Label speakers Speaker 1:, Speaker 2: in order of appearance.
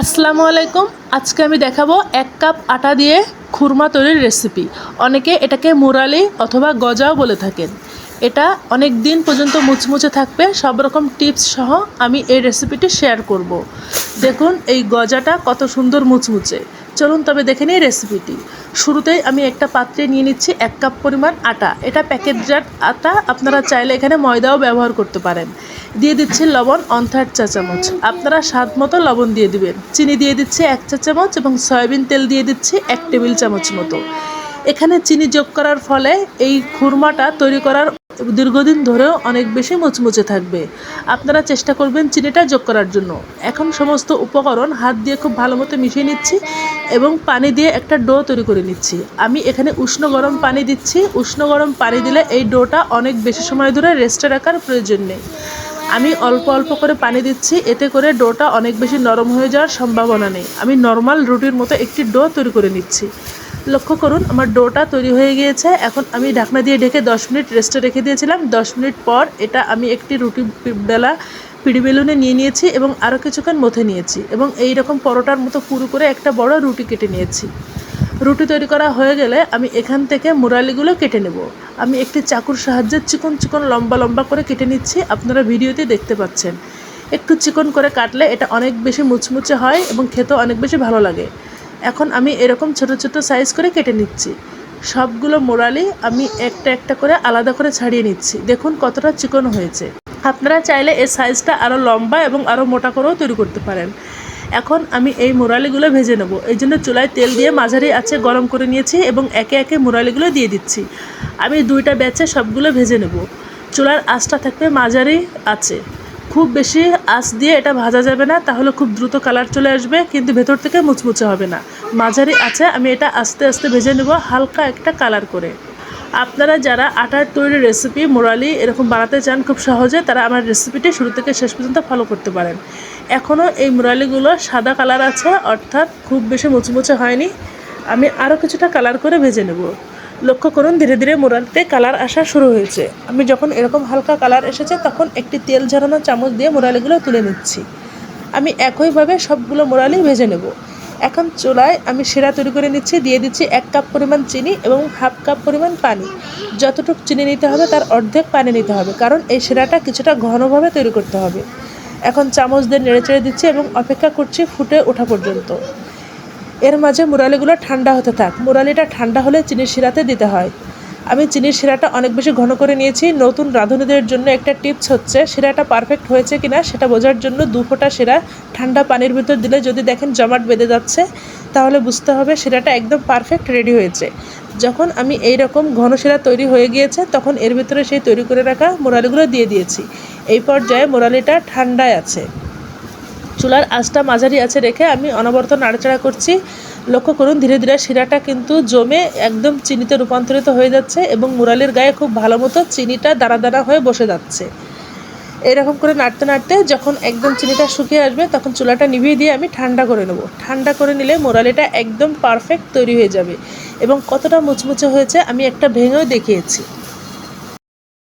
Speaker 1: আসসালামু আলাইকুম। আজকে আমি দেখাবো এক কাপ আটা দিয়ে খুরমা তৈরির রেসিপি অনেকে এটাকে মুরালি অথবা গজাও বলে থাকেন। এটা অনেক দিন পর্যন্ত মুচমুচে থাকবে। সব রকম টিপস সহ আমি এই রেসিপিটি শেয়ার করব। দেখুন, এই গজাটা কত সুন্দর মুচমুচে। চলুন তবে দেখে নিই রেসিপিটি শুরুতেই আমি একটা পাত্রে নিয়ে নিচ্ছি এক কাপ পরিমাণ আটা। এটা প্যাকেটজাত আটা, আপনারা চাইলে এখানে ময়দাও ব্যবহার করতে পারেন। দিয়ে দিচ্ছি লবণ অন থার্ড চা চামচ। আপনারা স্বাদ মতো লবণ দিয়ে দিবেন। চিনি দিয়ে দিচ্ছি এক চা চামচ এবং সয়াবিন তেল দিয়ে দিচ্ছি এক টেবিল চামচ মতো। এখানে চিনি যোগ করার ফলে এই খুরমাটা তৈরি করার দীর্ঘদিন ধরেও অনেক বেশি মুচমুচে থাকবে। আপনারা চেষ্টা করবেন চিনিটা যোগ করার জন্য। এখন সমস্ত উপকরণ হাত দিয়ে খুব ভালো মতো মিশিয়ে নিচ্ছি এবং পানি দিয়ে একটা ডো তৈরি করে নিচ্ছি। আমি এখানে উষ্ণ গরম পানি দিচ্ছি। উষ্ণ গরম পানি দিলে এই ডোটা অনেক বেশি সময় ধরে রেস্টে রাখার প্রয়োজন নেই। আমি অল্প অল্প করে পানি দিচ্ছি। এতে করে ডোটা অনেক বেশি নরম হয়ে যাওয়ার সম্ভাবনা নেই। আমি নর্মাল রুটির মতো একটি ডো তৈরি করে নিচ্ছি। লক্ষ্য করুন, আমার ডোটা তৈরি হয়ে গিয়েছে। এখন আমি ঢাকনা দিয়ে ঢেকে দশ মিনিট রেস্টে রেখে দিয়েছিলাম। দশ মিনিট পর এটা আমি একটি রুটি বেলা পিড়ি বেলুনে নিয়ে নিয়েছি এবং আরও কিছুক্ষণ মথে নিয়েছি এবং এই রকম পরোটার মতো পুরো করে একটা বড় রুটি কেটে নিয়েছি। রুটি তৈরি করা হয়ে গেলে আমি এখান থেকে মুরালিগুলো কেটে নেব। আমি একটি চাকুর সাহায্যে চিকন চিকন লম্বা লম্বা করে কেটে নিচ্ছি, আপনারা ভিডিওতে দেখতে পাচ্ছেন। একটু চিকন করে কাটলে এটা অনেক বেশি মুচমুচে হয় এবং খেতেও অনেক বেশি ভালো লাগে। এখন আমি এরকম ছোট ছোট সাইজ করে কেটে নিচ্ছি। সবগুলো মোড়ালি আমি একটা একটা করে আলাদা করে ছাড়িয়ে নিচ্ছি। দেখুন কতটা চিকন হয়েছে। আপনারা চাইলে এই সাইজটা আরও লম্বা এবং আরও মোটা করেও তৈরি করতে পারেন। এখন আমি এই মুরালিগুলো ভেজে নেব। এই জন্য চুলায় তেল দিয়ে মাঝারি আছে গরম করে নিয়েছি এবং একে একে মুরালিগুলো দিয়ে দিচ্ছি। আমি দুইটা ব্যাচে সবগুলো ভেজে নেব। চুলার আঁচটা থাকবে মাঝারি আছে খুব বেশি আঁচ দিয়ে এটা ভাজা যাবে না, তাহলে খুব দ্রুত কালার চলে আসবে, কিন্তু ভেতর থেকে মুচমুচে হবে না। মাঝারি আছে আমি এটা আস্তে আস্তে ভেজে নেব হালকা একটা কালার করে। আপনারা যারা আটার তৈরি রেসিপি মোরালি এরকম বানাতে চান, খুব সহজে তারা আমার রেসিপিটি শুরু থেকে শেষ পর্যন্ত ফলো করতে পারেন। এখনও এই মোরালিগুলো সাদা কালার আছে, অর্থাৎ খুব বেশি মুচমুচে হয়নি। আমি আরও কিছুটা কালার করে ভেজে নেব। লক্ষ্য করুন, ধীরে ধীরে মোরালিতে কালার আসা শুরু হয়েছে। আমি যখন এরকম হালকা কালার এসেছে, তখন একটি তেল ঝরানো চামচ দিয়ে মোরালিগুলো তুলে নিচ্ছি। আমি একইভাবে সবগুলো মোরালি ভেজে নেব। এখন চুলায় আমি সেরা তৈরি করে নিচ্ছি, দিয়ে দিচ্ছি এক কাপ পরিমাণ চিনি এবং হাফ কাপ পরিমাণ পানি। যতটুকু চিনি নিতে হবে, তার অর্ধেক পানি নিতে হবে, কারণ এই সেরাটা কিছুটা ঘনভাবে তৈরি করতে হবে। এখন চামচ দিয়ে নেড়ে চেড়ে দিচ্ছি এবং অপেক্ষা করছি ফুটে ওঠা পর্যন্ত। এর মাঝে মুরালিগুলো ঠান্ডা হতে থাক। মুরালিটা ঠান্ডা হলে চিনির শিরাতে দিতে হয়। আমি চিনির শিরাটা অনেক বেশি ঘন করে নিয়েছি। নতুন রাঁধুনিদের জন্য একটা টিপস হচ্ছে, শিরাটা পারফেক্ট হয়েছে কিনা সেটা বোঝার জন্য দু ফোঁটা শিরা ঠান্ডা পানির ভিতর দিলে যদি দেখেন জমাট বেঁধে যাচ্ছে, তাহলে বুঝতে হবে শিরাটা একদম পারফেক্ট রেডি হয়েছে। যখন আমি এই রকম ঘন শিরা তৈরি হয়ে গিয়েছে, তখন এর ভিতরে সেই তৈরি করে রাখা মোরালিগুলো দিয়ে দিয়েছি। এই পর্যায়ে মোরালিটা ঠান্ডায় আছে। চুলার আঁচটা মাঝারি আছে রেখে আমি অনবরত নাড়াচাড়া করছি। লক্ষ্য করুন, ধীরে ধীরে শিরাটা কিন্তু জমে একদম চিনিতে রূপান্তরিত হয়ে যাচ্ছে এবং মুরালির গায়ে খুব ভালো মতো চিনিটা দানা দানা হয়ে বসে যাচ্ছে। এরকম করে নাড়তে নাড়তে যখন একদম চিনিটা শুকিয়ে আসবে, তখন চুলাটা নিভিয়ে দিয়ে আমি ঠান্ডা করে নেব। ঠান্ডা করে নিলে মোরালিটা একদম পারফেক্ট তৈরি হয়ে যাবে এবং কতটা মুচমুচে হয়েছে আমি একটা ভেঙেও দেখিয়েছি।